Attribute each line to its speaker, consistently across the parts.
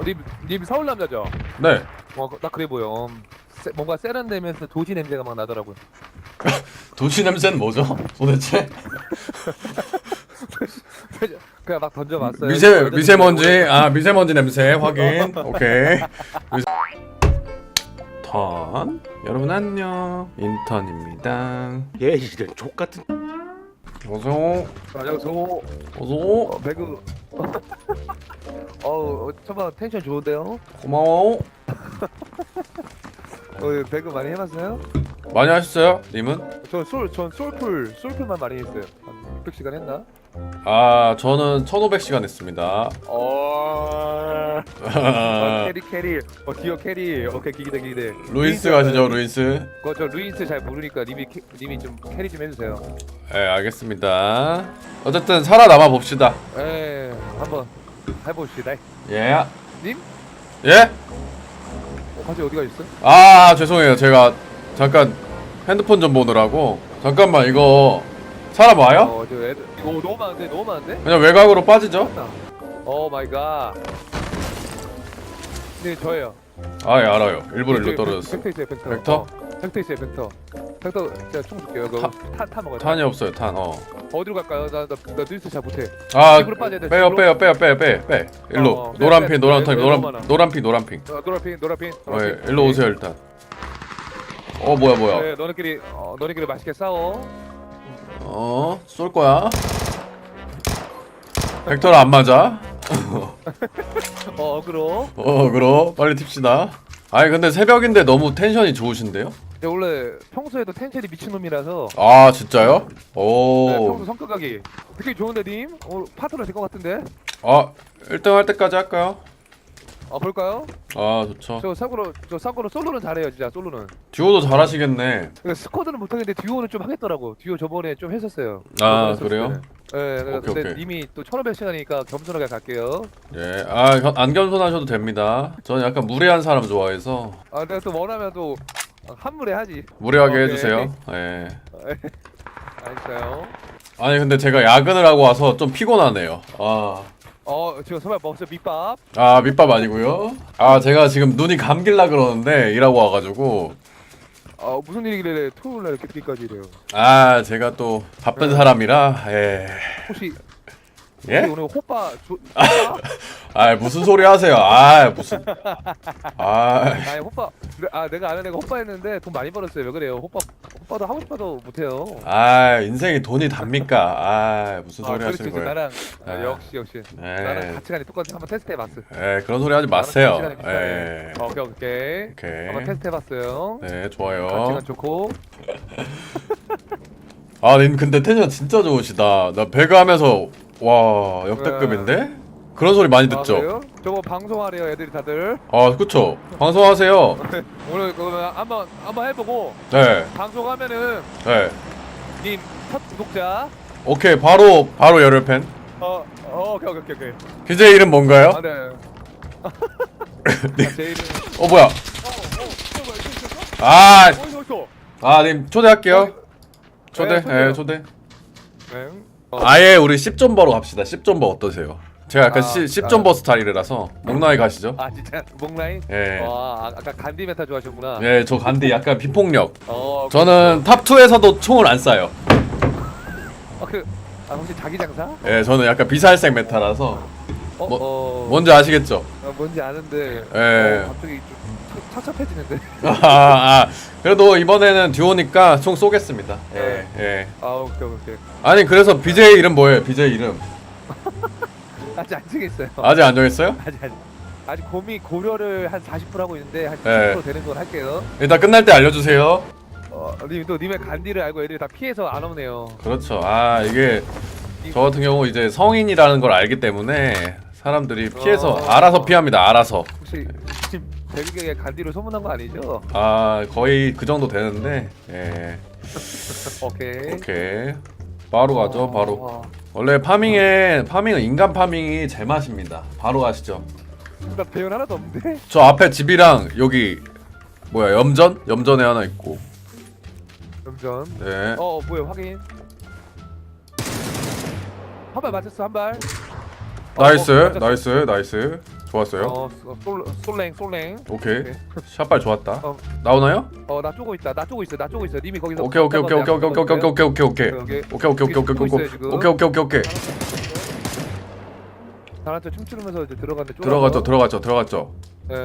Speaker 1: 어, 님, 님 서울 남자죠?
Speaker 2: 네.
Speaker 1: 어, 나 그래 보여. 음, 세- 뭔가 세련되면서 도시 냄새가 막 나더라고요.
Speaker 2: 도시 냄새는 뭐죠? 도대체?
Speaker 1: 그냥 막 던져봤어요.
Speaker 2: 미세 미세먼지 아 미세먼지 냄새 확인. 오케이. 미세... 턴 여러분 안녕 인턴입니다.
Speaker 3: 얘 이런 족 같은
Speaker 2: 어서
Speaker 1: 안녕하세요.
Speaker 2: 어서
Speaker 1: 어, 배그. 어우, 저번 텐션 좋은데요?
Speaker 2: 고마워.
Speaker 1: 어, 배그 많이 해봤어요?
Speaker 2: 많이 하셨어요? 님은?
Speaker 1: 전 솔, 전 솔풀, 솔풀만 많이 했어요. 한 600시간 했나?
Speaker 2: 아 저는 1,500시간 했습니다.
Speaker 1: 어... 어, 캐리 캐리. 어, 디어 캐리. 오케이, 기기대 기기대.
Speaker 2: 루이스 가시죠 루이스.
Speaker 1: 그거 저 루이스 잘 모르니까 님이 캐, 님이 좀 캐리 좀 해주세요.
Speaker 2: 네 알겠습니다. 어쨌든 살아남아 봅시다.
Speaker 1: 에 한번 해봅시다.
Speaker 2: 예.
Speaker 1: 님?
Speaker 2: 예?
Speaker 1: 어, 갑자기 어디가 있어?
Speaker 2: 아 죄송해요 제가 잠깐 핸드폰 좀 보느라고 잠깐만 이거 와요?
Speaker 1: 어, 저 애들 이거 너무 많은데 너무 많은데?
Speaker 2: 그냥 외곽으로 빠지죠?
Speaker 1: 오 마이 갓. 네 저예요.
Speaker 2: 아예 알아요 일부러 일로
Speaker 1: 네, 저
Speaker 2: 떨어졌어
Speaker 1: 벡터 있어요 벡터.
Speaker 2: 벡터?
Speaker 1: 어, 벡터 있어요 벡터. 벡터 제가 총 줄게요. 그거 탄타 먹어요.
Speaker 2: 탄이 없어요 탄 어
Speaker 1: 어디로 갈까요? 나나 나 뉴스 잘 못해.
Speaker 2: 아
Speaker 1: 집으로 빠져야 돼,
Speaker 2: 빼요
Speaker 1: 집으로.
Speaker 2: 빼요 빼요 빼요 빼요 빼 일로
Speaker 1: 어, 어,
Speaker 2: 노란
Speaker 1: 빼,
Speaker 2: 핑
Speaker 1: 빼,
Speaker 2: 노란
Speaker 1: 빼,
Speaker 2: 핑
Speaker 1: 빼,
Speaker 2: 노란. 노란 핑 노란 핑
Speaker 1: 어, 노란핑 노란핑.
Speaker 2: 어, 예, 일로 오세요 일단 어 뭐야 뭐야
Speaker 1: 네, 너네끼리 어, 너네끼리 맛있게 싸워.
Speaker 2: 어 쏠 거야 벡터를 안 맞아
Speaker 1: 어 어그로.
Speaker 2: 어 그럼 빨리 튑시다 아니 근데 새벽인데 너무 텐션이 좋으신데요?
Speaker 1: 근데 원래 평소에도 텐션이 미친놈이라서
Speaker 2: 아 진짜요?
Speaker 1: 네,
Speaker 2: 오
Speaker 1: 평소 성격하기 되게 좋은데 님? 오늘 파트너 될것 같은데?
Speaker 2: 아 1등 할 때까지 할까요?
Speaker 1: 아 볼까요?
Speaker 2: 아 좋죠.
Speaker 1: 저 사고로 저 사고로 솔로는 잘해요 진짜 솔로는.
Speaker 2: 듀오도 잘하시겠네.
Speaker 1: 그러니까 스쿼드는 못하겠는데 듀오는 좀 하겠더라고. 듀오 저번에 좀 했었어요.
Speaker 2: 아,
Speaker 1: 저번에
Speaker 2: 그래요?
Speaker 1: 했었을 때는. 네,
Speaker 2: 오케이,
Speaker 1: 근데
Speaker 2: 오케이.
Speaker 1: 이미 또 1500시간이니까 겸손하게 갈게요.
Speaker 2: 예 아안 겸손하셔도 됩니다. 저는 약간 무례한 사람 좋아해서.
Speaker 1: 아 내가 또 원하면 또 한물에 하지.
Speaker 2: 무례하게
Speaker 1: 오케이.
Speaker 2: 해주세요. 예.
Speaker 1: 알겠어요.
Speaker 2: 아니 근데 제가 야근을 하고 와서 좀 피곤하네요. 아
Speaker 1: 어 지금 설마 먹었어요? 밑밥?
Speaker 2: 아 밑밥 아니고요. 아 제가 지금 눈이 감길라 그러는데 일하고 와가지고.
Speaker 1: 어 무슨 일이길래 토요일날 이렇게 늦게까지 이래요?
Speaker 2: 아 제가 또 바쁜 사람이라 예.
Speaker 1: 혹시
Speaker 2: 예?
Speaker 1: 혹시 오늘 호빠 조, 호빠?
Speaker 2: 아 무슨 소리 하세요? 아 무슨 아
Speaker 1: 아니 호빠 아 내가 아는 애가 호빠 했는데 돈 많이 벌었어요 왜 그래요 호빠 호빠도 하고 싶어도 못해요
Speaker 2: 아 인생이 돈이 답니까? 아 무슨 소리
Speaker 1: 아, 그렇지,
Speaker 2: 하시는
Speaker 1: 그렇지.
Speaker 2: 거예요?
Speaker 1: 나랑 아,
Speaker 2: 아.
Speaker 1: 역시 역시
Speaker 2: 네.
Speaker 1: 나랑 가치관이 똑같이 한번 테스트 해봤어
Speaker 2: 예 그런 소리 하지 마세요.
Speaker 1: 나랑 가치관이
Speaker 2: 예.
Speaker 1: 비슷해. 어, 오케이 오케이
Speaker 2: 오케이.
Speaker 1: 한번 테스트 해봤어요
Speaker 2: 네 좋아요.
Speaker 1: 가치관 좋고
Speaker 2: 아 님 근데 텐션 진짜 좋으시다. 나 배그 하면서 와 역대급인데? 그런 소리 많이
Speaker 1: 아,
Speaker 2: 듣죠?
Speaker 1: 그래요? 저거 방송하래요 애들이 다들
Speaker 2: 아 그쵸 방송하세요.
Speaker 1: 오늘 그러면 한번 한번 해보고
Speaker 2: 네.
Speaker 1: 방송하면은
Speaker 2: 네.
Speaker 1: 님첫 구독자
Speaker 2: 오케이 바로 바로 열혈 팬.
Speaker 1: 어, 어 오케이 오케이 오케이
Speaker 2: BJ 이름 뭔가요?
Speaker 1: 아네 아, 제 이름
Speaker 2: 어 뭐야?
Speaker 1: 어, 어, 어, 뭐야, 이거 있었어?
Speaker 2: 아,
Speaker 1: 어디서?
Speaker 2: 아, 님 초대할게요. 초대,
Speaker 1: 네.
Speaker 2: 예, 초대.
Speaker 1: 네. 어,
Speaker 2: 아예 우리 10점 버로 갑시다. 10점 버 어떠세요? 제가 약간
Speaker 1: 아,
Speaker 2: 시, 10점 버 스타일이라서 목나이 가시죠?
Speaker 1: 아 진짜 목라인?
Speaker 2: 예.
Speaker 1: 와 아, 아까 간디 메타 좋아하셨구나.
Speaker 2: 예, 저 간디 약간 비폭력.
Speaker 1: 어,
Speaker 2: 저는 탑 2에서도 총을 안 쏴요.
Speaker 1: 어, 그, 아 혹시 자기 장사?
Speaker 2: 예, 저는 약간 비살색 메타라서
Speaker 1: 어,
Speaker 2: 뭐-
Speaker 1: 어,
Speaker 2: 뭔지 아시겠죠?
Speaker 1: 어, 뭔지 아는데.
Speaker 2: 예.
Speaker 1: 어, 갑자기 좀 차- 찹찹해지는데.
Speaker 2: 아, 아, 그래도 이번에는 듀오니까 총 쏘겠습니다. 예, 예.
Speaker 1: 아 오케이 오케이.
Speaker 2: 아니 그래서 BJ 이름 뭐예요? BJ 이름
Speaker 1: 아직 안 정했어요.
Speaker 2: 아직 안 정했어요?
Speaker 1: 아직 아직. 아직 고민 고려를 한 40% 하고 있는데 한20%
Speaker 2: 예.
Speaker 1: 되는 건 할게요.
Speaker 2: 일단 끝날 때 알려주세요.
Speaker 1: 어, 님, 또 님의 간디를 알고 애들이 다 피해서 안 오네요.
Speaker 2: 그렇죠. 아 이게 저 같은 경우 이제 성인이라는 걸 알기 때문에 사람들이 피해서
Speaker 1: 어.
Speaker 2: 알아서 피합니다. 알아서.
Speaker 1: 혹시 지금 대륙에 간디로 소문난 거 아니죠?
Speaker 2: 아 거의 그 정도 되는데. 예.
Speaker 1: 오케이.
Speaker 2: 오케이. 바로 가죠.
Speaker 1: 어,
Speaker 2: 바로. 원래 파밍에 파밍은 인간 파밍이 제맛입니다. 바로 가시죠.
Speaker 1: 나 배운 하나도 없는데?
Speaker 2: 저 앞에 집이랑 여기 뭐야 염전? 염전에 하나 있고.
Speaker 1: 점점.
Speaker 2: 네.
Speaker 1: 어, 어 뭐야 확인. 한 발 맞췄어 한 발. 어,
Speaker 2: 나이스,
Speaker 1: 어, 맞췄어.
Speaker 2: 나이스, 나이스. 좋았어요.
Speaker 1: 어, 솔, 솔랭, 솔랭.
Speaker 2: 오케이.
Speaker 1: 오케이.
Speaker 2: 샷발 좋았다.
Speaker 1: 어.
Speaker 2: 나오나요?
Speaker 1: 어, 나 쪼고 있다. 나 쪼고 있어. 나 쪼고 있어. 님이 거기서.
Speaker 2: 오케이 오케이 오케이 오케이 오케이 오케이 오케이 오케이 오케이 오케이
Speaker 1: 오케이.
Speaker 2: 오케이 오케이 오케이 오케이 오케이 오케이 오케이 오케이 오케이
Speaker 1: 사람한테 춤추면서 이제 들어갔는데 쪼.
Speaker 2: 들어갔죠 들어갔죠 들어갔죠.
Speaker 1: 예.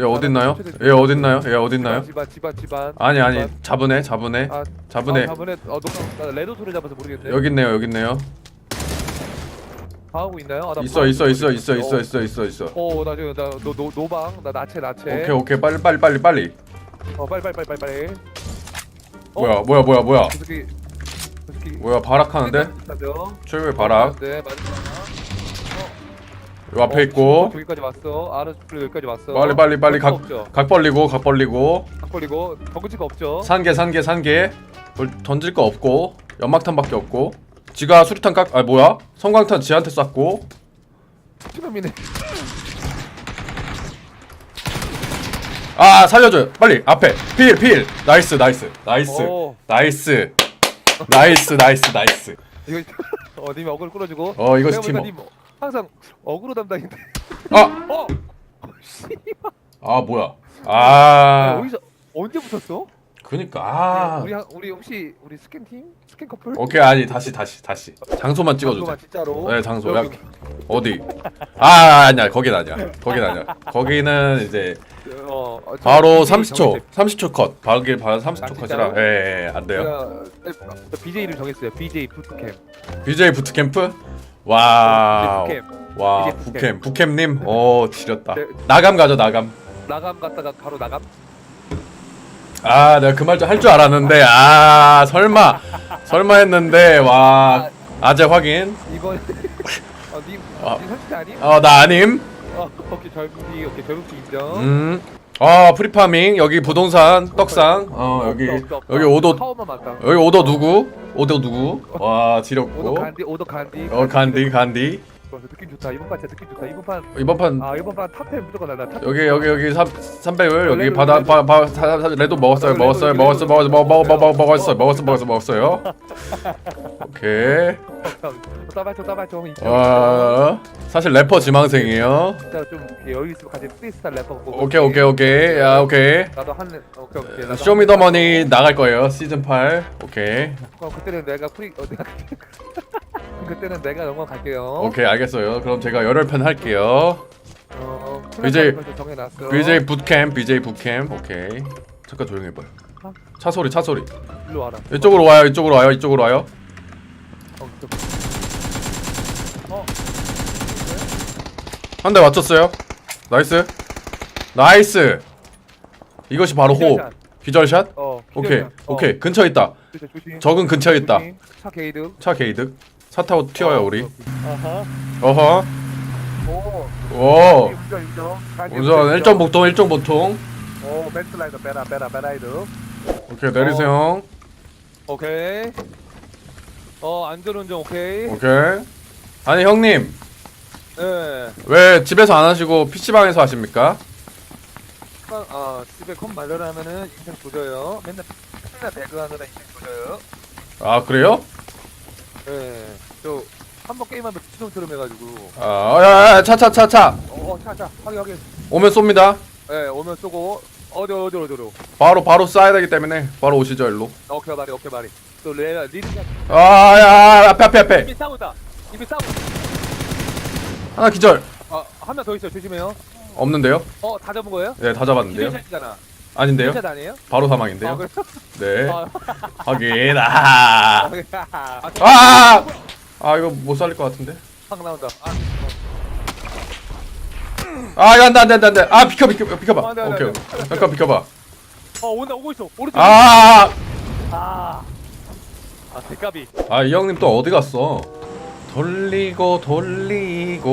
Speaker 2: 얘 어딨나요? 얘 어딨나요? 얘 어딨나요?
Speaker 1: 집안, 집안, 집안.
Speaker 2: 아니 아니. 잡으네 잡으네
Speaker 1: 아,
Speaker 2: 잡으네
Speaker 1: 아, 저번에 어, 너 레드 소리 잡아서 모르겠네.
Speaker 2: 여기 있네요 여기 있네요.
Speaker 1: 하고 있나요? 아, 나
Speaker 2: 있어
Speaker 1: 방-
Speaker 2: 있어 있어 있어 있어 있어 있어 있어.
Speaker 1: 어, 나 지금 나노 노 노방 나 나체 나체.
Speaker 2: 오케이 오케이 빨리 빨리 빨리 빨리.
Speaker 1: 어, 빨리 빨리 빨리 빨리 빨리. 어?
Speaker 2: 뭐야 뭐야 뭐야 뭐야
Speaker 1: 그 새끼 그 새끼.
Speaker 2: 뭐야 바락하는데? 최고의 바락
Speaker 1: 네, 맞아.
Speaker 2: 요 앞에 있고
Speaker 1: 저기까지 왔어. 아르스플 여기까지 왔어.
Speaker 2: 빨리 빨리 빨리
Speaker 1: 각
Speaker 2: 각,
Speaker 1: 없죠.
Speaker 2: 각 벌리고 각 벌리고
Speaker 1: 각 벌리고 덩치가 없죠.
Speaker 2: 산개 산개 산개 뭘 던질 거 없고 연막탄밖에 없고 지가 수류탄 깍아 뭐야 성광탄 지한테 쐈고
Speaker 1: 치명미네.
Speaker 2: 아 살려줘요 빨리 앞에 필 필 나이스 나이스 나이스
Speaker 1: 오.
Speaker 2: 나이스 나이스 나이스 나이스
Speaker 1: 이거 어 님이 어글 끌어주고.
Speaker 2: 어, 이것이
Speaker 1: 내가 보니까
Speaker 2: 팀워.
Speaker 1: 님 항상 어그로 담당인데.
Speaker 2: 아!
Speaker 1: 어. 씨.
Speaker 2: 아 뭐야
Speaker 1: 아.
Speaker 2: 아
Speaker 1: 어디서 언제 붙었어?
Speaker 2: 그니까 아.
Speaker 1: 우리 한- 우리 혹시 우리 스캔 팀? 스캔 커플?
Speaker 2: 오케이 아니 다시 다시 다시. 장소만 찍어주세요.
Speaker 1: 진짜로.
Speaker 2: 네 장소. 야
Speaker 1: 여기,
Speaker 2: 어디? 아 아니야. 거긴 아니야. 거긴 아니야. 거기는 이제
Speaker 1: 어, 어, 저
Speaker 2: 바로
Speaker 1: BJ
Speaker 2: 30초
Speaker 1: 정했어요.
Speaker 2: 30초 컷. 바로 바로 30초
Speaker 1: 아,
Speaker 2: 컷이라.
Speaker 1: 진짜요?
Speaker 2: 예안 돼요.
Speaker 1: 제가 저 BJ 이름 정했어요. BJ 부트캠.
Speaker 2: BJ 부트캠프? 와우.
Speaker 1: BJ
Speaker 2: 와 부캠. 부캠님? 오 지렸다.
Speaker 1: 네.
Speaker 2: 나감 가죠 나감.
Speaker 1: 나감 갔다가 바로 나감.
Speaker 2: 아 내가 그 말 좀 할 줄 알았는데. 아 설마. 설마 했는데. 와. 아재 확인.
Speaker 1: 이번 어, 님,
Speaker 2: 아.
Speaker 1: 님 솔직히 아님?
Speaker 2: 어 나 아님.
Speaker 1: 어, 오케이 젊은이 오케이 젊은이 인정.
Speaker 2: 음아 프리파밍. 여기 부동산 떡상. 어 여기
Speaker 1: 없어, 없어, 없어.
Speaker 2: 여기 오도
Speaker 1: 맞다.
Speaker 2: 여기 오더 누구? 오더 누구? 와 지렸고.
Speaker 1: 간디 오더 간디.
Speaker 2: 어 간디 간디
Speaker 1: 좋았어, 느낌 좋다. 이번 판 진짜 느낌 좋다. 이번 판
Speaker 2: 이번 판
Speaker 1: 아 이번 판 탑10 무조건 나다. 탑
Speaker 2: 여기 여기 여기 3 300을 여기 바다. 바바 레드 먹었어요
Speaker 1: 레드,
Speaker 2: 먹었어요
Speaker 1: 레드,
Speaker 2: 먹었어
Speaker 1: 레드,
Speaker 2: 먹었어 먹어 먹어 먹어
Speaker 1: 레드.
Speaker 2: 먹었어요
Speaker 1: 어.
Speaker 2: 먹었어 먹었어 먹었어요 오케이
Speaker 1: 따발초 따발초.
Speaker 2: 어 사실 래퍼 지망생이에요
Speaker 1: 진짜 좀 여유 있으면 같이 프리스타일 래퍼 보고.
Speaker 2: 오케이 오케이 오케이 야 오케이
Speaker 1: 나도 한 오케이 오케이. 나도
Speaker 2: 쇼미더머니 나갈 거예요 시즌 8 오케이
Speaker 1: 어 그때는 내가 프리 어 내가 그때는 내가 넘어 갈게요.
Speaker 2: 오케이 알겠어요 그럼 제가 열혈 편 할게요
Speaker 1: 어,
Speaker 2: BJ
Speaker 1: 정해놨어.
Speaker 2: BJ 붓캠 BJ 붓캠 오케이 잠깐 조용히 해봐요 차 소리 차 소리
Speaker 1: 일로 와라.
Speaker 2: 이쪽으로 와요 이쪽으로 와요 이쪽으로 와요
Speaker 1: 어, 저- 어,
Speaker 2: 한 대 맞췄어요. 나이스. 나이스. 이것이 바로 호.
Speaker 1: 기절샷.
Speaker 2: 기절샷?
Speaker 1: 어,
Speaker 2: 오케이.
Speaker 1: 기절샷. 어,
Speaker 2: 오케이. 근처에 있다.
Speaker 1: 조심, 조심.
Speaker 2: 적은 근처에 있다.
Speaker 1: 조심. 차 게이드.
Speaker 2: 차 게이득. 차 타고 튀어요, 우리.
Speaker 1: 아하.
Speaker 2: 어허.
Speaker 1: 오.
Speaker 2: 오.
Speaker 1: 운전 운전.
Speaker 2: 우선 일정 보통 일정 보통.
Speaker 1: 오, 백슬라이더 베라 베라 베라이드.
Speaker 2: 오케이, 내리세요.
Speaker 1: 오케이. 어, 안전 운전 오케이.
Speaker 2: 오케이. 아니, 형님.
Speaker 1: 예.
Speaker 2: 왜 집에서 안 하시고 PC방에서 하십니까?
Speaker 1: 아, 아, 집에 컴 마련하면은 인생 조져요. 맨날 맨날 배그 하느라 인생 조져요.
Speaker 2: 아, 그래요?
Speaker 1: 예. 저 한 번 게임하면 수동처럼 해가지고.
Speaker 2: 아, 야, 야, 차, 차, 차, 차.
Speaker 1: 어, 어, 차, 차, 확인, 확인.
Speaker 2: 오면 쏩니다.
Speaker 1: 예, 오면 쏘고 어디 어디 어디 어디.
Speaker 2: 바로, 바로 쏴야 되기 때문에. 바로 오시죠, 일로.
Speaker 1: 오케이 말이, 오케이 말이. 또 레, 리드
Speaker 2: 아, 야, 앞에, 앞에, 앞에.
Speaker 1: 이미 싸우다. 이미 싸우.
Speaker 2: 하나 기절.
Speaker 1: 아, 한 명 더 있어. 조심해요.
Speaker 2: 없는데요?
Speaker 1: 어, 다 잡은 거예요?
Speaker 2: 네, 다 잡았는데요.
Speaker 1: 기절샷이잖아.
Speaker 2: 아닌데요?
Speaker 1: 기절샷 아니에요?
Speaker 2: 바로
Speaker 1: 아,
Speaker 2: 사망인데요.
Speaker 1: 그래?
Speaker 2: 네.
Speaker 1: 아,
Speaker 2: 확인. 아.
Speaker 1: 아,
Speaker 2: 아. 아 이거 못 살릴 것 같은데.
Speaker 1: 확 나온다. 아,
Speaker 2: 아 이거 안돼 안돼 안돼 안돼. 아 비켜 비켜 비켜봐.
Speaker 1: 돼, 안 돼,
Speaker 2: 오케이.
Speaker 1: 안 돼.
Speaker 2: 잠깐 비켜봐.
Speaker 1: 어, 온다, 오고 있어. 오른쪽.
Speaker 2: 아.
Speaker 1: 아, 아, 대까비.
Speaker 2: 아이 형님 또 어디 갔어? 돌리고 돌리고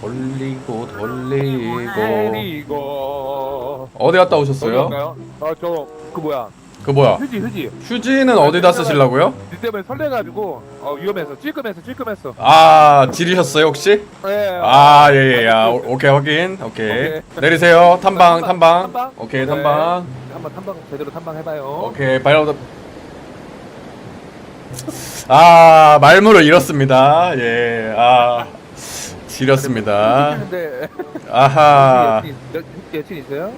Speaker 2: 돌리고 돌리고
Speaker 1: 내리고.
Speaker 2: 어디 갔다 오셨어요?
Speaker 1: 어디인가요? 아, 저, 그 뭐야.
Speaker 2: 그 뭐야?
Speaker 1: 휴지, 휴지.
Speaker 2: 휴지는 어디다 쓰시려고요?
Speaker 1: 니 때문에 설레가지고, 어, 위험해서. 찔끔했어, 찔끔했어.
Speaker 2: 아 지리셨어요 혹시?
Speaker 1: 예.
Speaker 2: 아, 예, 예, 야, 오- 오케이, 확인. 오케이.
Speaker 1: 오케이.
Speaker 2: 내리세요. 탐방, 탐방.
Speaker 1: 탐방?
Speaker 2: 오케이,
Speaker 1: 네.
Speaker 2: 탐방.
Speaker 1: 한번 탐방, 제대로 탐방해봐요.
Speaker 2: 오케이, 바이러드. 아, 말물을 잃었습니다. 예, 아. 지렸습니다.
Speaker 1: 근데
Speaker 2: 아하.
Speaker 1: 여친, 여- 여친 있어요?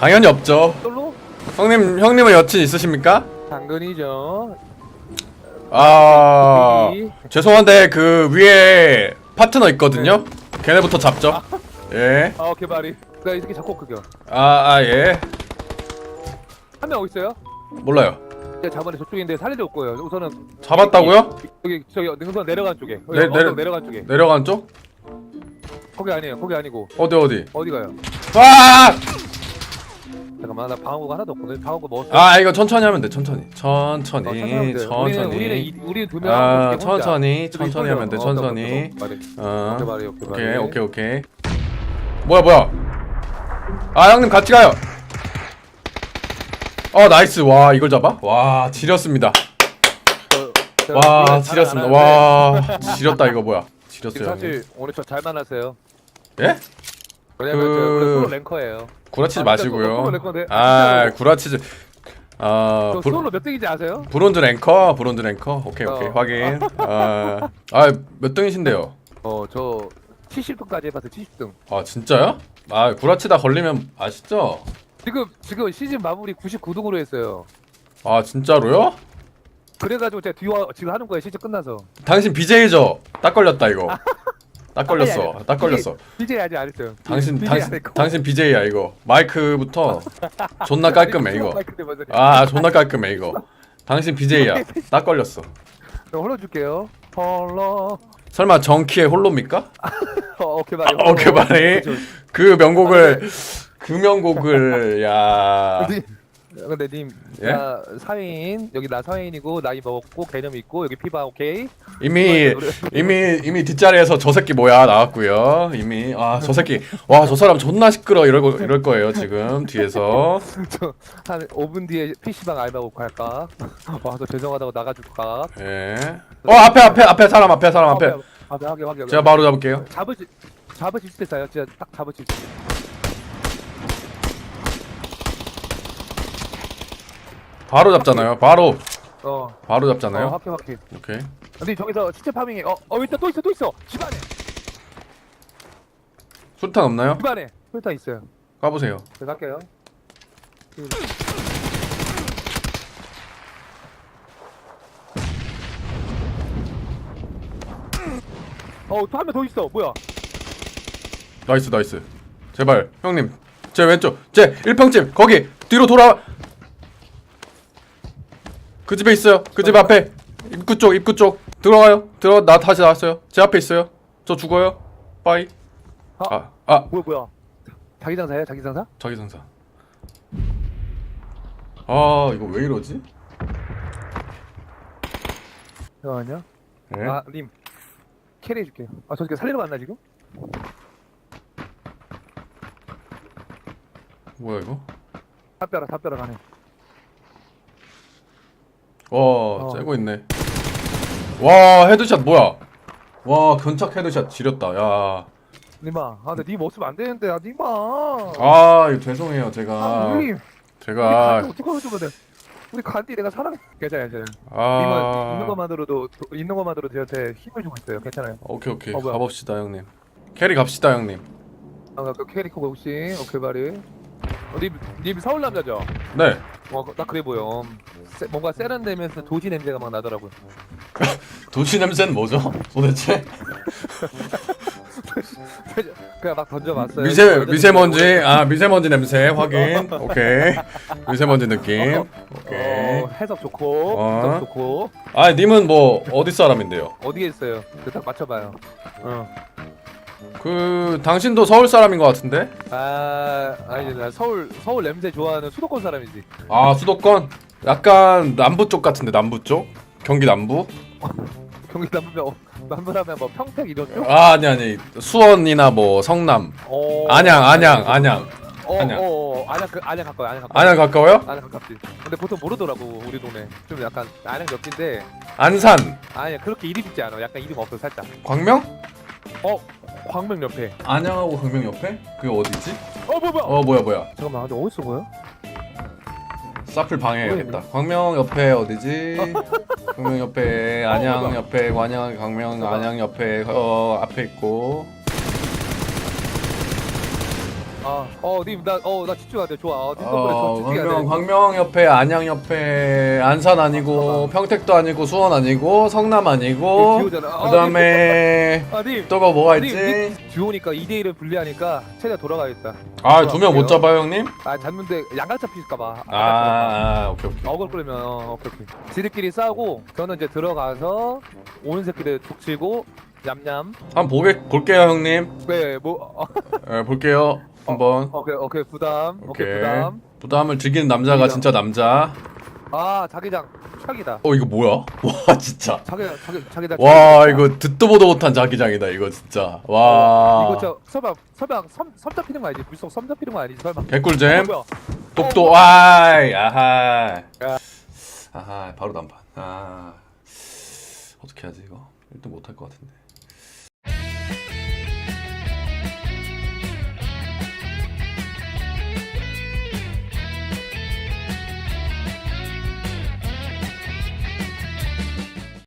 Speaker 2: 당연히 없죠.
Speaker 1: 솔로?
Speaker 2: 형님 형님은 여친 있으십니까?
Speaker 1: 당근이죠.
Speaker 2: 아
Speaker 1: 이-
Speaker 2: 죄송한데 그 위에 파트너 있거든요. 걔네부터 잡죠. 예.
Speaker 1: 아 개발이. 나이 새끼 잡고 그겨.
Speaker 2: 아, 아 예.
Speaker 1: 한 명 어디 있어요?
Speaker 2: 몰라요.
Speaker 1: 제 자번에 저쪽인데 살려줄 거예요. 우선은
Speaker 2: 잡았다고요?
Speaker 1: 여기 저기 능선 내려간 쪽에. 여기
Speaker 2: 네,
Speaker 1: 언덕
Speaker 2: 내려-
Speaker 1: 내려간 쪽에.
Speaker 2: 내려간 쪽?
Speaker 1: 거기 아니에요. 거기 아니고
Speaker 2: 어디 어디?
Speaker 1: 어디 가요?
Speaker 2: 아!
Speaker 1: 잠깐만 나 방어구가 하나도 없거든. 방어구 먹었어.
Speaker 2: 아 이거 천천히 하면 돼. 천천히.
Speaker 1: 어,
Speaker 2: 천천히.
Speaker 1: 우리는 우리는
Speaker 2: 천천히.
Speaker 1: 이- 우리는 두 명.
Speaker 2: 아. 천천히
Speaker 1: 저기
Speaker 2: 천천히. 하면 돼.
Speaker 1: 어,
Speaker 2: 천천히.
Speaker 1: 말해.
Speaker 2: 어.
Speaker 1: 오케이. 오케이
Speaker 2: 오케이. 뭐야 뭐야? 아 형님 같이 가요. 어 나이스 와 이걸 잡아? 와 지렸습니다. 와 지렸습니다. 와 지렸다 이거 뭐야?
Speaker 1: 지금
Speaker 2: 지렸어요.
Speaker 1: 사실 오늘 저 잘 만났어요.
Speaker 2: 예?
Speaker 1: 왜냐면
Speaker 2: 그-
Speaker 1: 저 원래 솔로 랭커예요.
Speaker 2: 구라치지
Speaker 1: 아,
Speaker 2: 마시고요. 아 구라치지.
Speaker 1: 아저
Speaker 2: 브,
Speaker 1: 솔로 몇 등인지 아세요?
Speaker 2: 브론즈 랭커 브론즈 랭커 오케이 오케이
Speaker 1: 어.
Speaker 2: 확인. 아몇 등이신데요?
Speaker 1: 어저 70등까지 해봤어요. 70등.
Speaker 2: 아 진짜요? 아 구라치다 걸리면 아시죠?
Speaker 1: 지금 지금 시즌 마무리 99등으로 했어요.
Speaker 2: 아 진짜로요?
Speaker 1: 그래가지고 제가 뒤와 지금 하는 거예요. 시즌 끝나서.
Speaker 2: 당신 BJ죠? 딱 걸렸다 이거. 딱 걸렸어.
Speaker 1: 아니.
Speaker 2: 딱 걸렸어.
Speaker 1: BJ 아직 안 했어요.
Speaker 2: 당신
Speaker 1: BJ
Speaker 2: 당신
Speaker 1: 했고.
Speaker 2: 당신 BJ야 이거. 마이크부터 존나 깔끔해 이거.
Speaker 1: 마이크.
Speaker 2: 아 존나 깔끔해 이거. 당신 BJ야. 딱 걸렸어.
Speaker 1: 그럼 홀러줄게요. 홀러.
Speaker 2: 설마 정키의 홀로입니까?
Speaker 1: 어, 오케이 말이.
Speaker 2: 아, 오케이 말이.
Speaker 1: 그쵸.
Speaker 2: 그 명곡을 그 명곡을 야.
Speaker 1: 근데, 님,
Speaker 2: 예?
Speaker 1: 나 사회인 여기 나 사회인이고 나이 먹었고 개념 있고 여기 피바 오케이.
Speaker 2: 이미 이미 이미 뒷자리에서 저 새끼 뭐야 나왔고요. 이미 아 저 새끼 와 저 사람 존나 시끄러 이럴 거 이럴 거예요 지금 뒤에서.
Speaker 1: 저한 5분 뒤에 PC방 알바고 갈까? 와서 죄송하다고 나가줄까?
Speaker 2: 예. 어 앞에 앞에 앞에 사람 앞에 사람 앞에.
Speaker 1: 앞에 하게 하게.
Speaker 2: 제가 바로 잡을게요.
Speaker 1: 잡을 수 잡을 수 싸요. 진짜 딱 잡을 수 때.
Speaker 2: 바로 잡잖아요. 바로
Speaker 1: 어.
Speaker 2: 바로
Speaker 1: 어,
Speaker 2: 잡잖아요.
Speaker 1: 확해 확해.
Speaker 2: 오케이.
Speaker 1: 근데 저기서 시체 파밍해. 어, 어 일단 또 있어 또 있어. 집 안에
Speaker 2: 술탄 없나요?
Speaker 1: 집 안에 풀타 있어요.
Speaker 2: 까보세요.
Speaker 1: 제가 갈게요. 어, 또 한 명 더 있어. 뭐야?
Speaker 2: 나이스 나이스. 제발 형님 제 왼쪽 제 1평집 거기 뒤로 돌아. 그 집에 있어요. 그 집 앞에 입구 쪽 입구 쪽 들어가요. 들어 나 다시 나왔어요. 제 앞에 있어요. 저 죽어요. 빠이.
Speaker 1: 아,
Speaker 2: 아 아.
Speaker 1: 뭐야 뭐야? 자기 장사예요? 자기 장사?
Speaker 2: 자기 상사. 아 이거 왜 이러지?
Speaker 1: 잠깐만요.
Speaker 2: 네.
Speaker 1: 아, 님. 캐리 해줄게요. 아, 저 새끼 살리러 갔나 지금?
Speaker 2: 뭐야 이거?
Speaker 1: 답변아, 답변아 가네.
Speaker 2: 와
Speaker 1: 어.
Speaker 2: 째고 있네. 와 헤드샷 뭐야? 와 견착 헤드샷 지렸다. 야.
Speaker 1: 님아, 아, 근데 님 없으면 안 되는데, 아, 님아.
Speaker 2: 아 이거 죄송해요
Speaker 1: 아,
Speaker 2: 제가
Speaker 1: 우리, 우리
Speaker 2: 제가
Speaker 1: 어떡하면 좀 돼. 우리 간디 내가 사랑. 괜찮아요. 아 님은 있는 것만으로도 있는 것만으로 저한테 힘을 주고 있어요. 괜찮아요.
Speaker 2: 오케이 오케이
Speaker 1: 어, 뭐야?
Speaker 2: 가봅시다 형님. 캐리 갑시다 형님.
Speaker 1: 아, 그 캐리커 혹시 오케이 말이. 어, 님, 님 서울 남자죠?
Speaker 2: 네.
Speaker 1: 어, 딱 그래 보여. 세, 뭔가 세련되면서 도시 냄새가 막 나더라고요.
Speaker 2: 도시 냄새는 뭐죠? 도대체?
Speaker 1: 그냥 막 던져봤어요.
Speaker 2: 미세 미세먼지 아 미세먼지 냄새 확인. 오케이. 미세먼지 느낌. 오케이.
Speaker 1: 어, 해석 좋고,
Speaker 2: 어.
Speaker 1: 해석 좋고.
Speaker 2: 아 님은 뭐 어디 사람인데요?
Speaker 1: 어디에 있어요? 그딱 맞춰봐요. 어.
Speaker 2: 그 당신도 서울 사람인 것 같은데?
Speaker 1: 아, 아니 나 서울 서울 냄새 좋아하는 수도권 사람이지.
Speaker 2: 아 수도권? 약간 남부 쪽 같은데 남부 쪽? 경기 남부?
Speaker 1: 경기 남부면 어, 남부라면 뭐 평택 이런 쪽?
Speaker 2: 아 아니 아니 수원이나 뭐 성남
Speaker 1: 어,
Speaker 2: 안양 안양 안양
Speaker 1: 어,
Speaker 2: 안양.
Speaker 1: 어, 어, 안양 그 안양 가까워, 안양 가까워.
Speaker 2: 안양 가까워요?
Speaker 1: 안양 가깝지. 근데 보통 모르더라고 우리 동네. 좀 약간 안양 옆인데
Speaker 2: 안산
Speaker 1: 아니야 그렇게 이름 있지 않아. 약간 이름 없어 살짝.
Speaker 2: 광명?
Speaker 1: 어, 광명 옆에.
Speaker 2: 안양하고 광명 옆에? 그게 어디지?
Speaker 1: 어, 뭐야 뭐야.
Speaker 2: 어 뭐야 뭐야
Speaker 1: 잠깐만, 근데 어디 있어 보여?
Speaker 2: 사플 방해해야겠다 광명 옆에 어디지? 광명 옆에 안양 옆에 관양 광명 안양 옆에 어 앞에 있고
Speaker 1: 아, 어, 님, 나, 어, 나 집중해야 돼. 좋아. 어,
Speaker 2: 어,
Speaker 1: 저 집중해야
Speaker 2: 광명 옆에 안양 옆에 안산 아니고 평택도 아니고 수원 아니고 성남 아니고
Speaker 1: 네. 아,
Speaker 2: 그다음에
Speaker 1: 님, 아, 님.
Speaker 2: 또가 뭐가
Speaker 1: 님,
Speaker 2: 있지?
Speaker 1: 님, 듀오니까 2대1을 불리하니까 최대한 돌아가겠다.
Speaker 2: 아 두 명 못 잡아요 형님?
Speaker 1: 아, 잡는데 양각 잡힐까봐.
Speaker 2: 아, 아 오케이 오케이.
Speaker 1: 어글 끌면 어, 오케이 오케이. 지들끼리 싸우고 저는 이제 들어가서 오는 새끼들 족치고 냠냠.
Speaker 2: 한번 보게 볼게요 형님.
Speaker 1: 네, 뭐 어,
Speaker 2: 예, 볼게요 한번.
Speaker 1: 오케이 오케이 부담. 오케이,
Speaker 2: 오케이.
Speaker 1: 부담.
Speaker 2: 부담을 즐기는 남자가. 진짜 남자.
Speaker 1: 아 자기장 착이다.
Speaker 2: 어 이거 뭐야? 와 진짜.
Speaker 1: 자기장 자기 자기장.
Speaker 2: 와. 이거 듣도 보도 못한 자기장이다 이거 진짜. 와.
Speaker 1: 이거 저 설마 설마 섬, 섬 잡히는 거 아니지? 물속 섬 잡히는 거 아니지? 설마.
Speaker 2: 개꿀잼.
Speaker 1: 어, 뭐야?
Speaker 2: 똑똑. 와이 아하.
Speaker 1: 야.
Speaker 2: 아하 바로 단판. 아 어떻게 하지 이거? 1등 못할 것 같은데.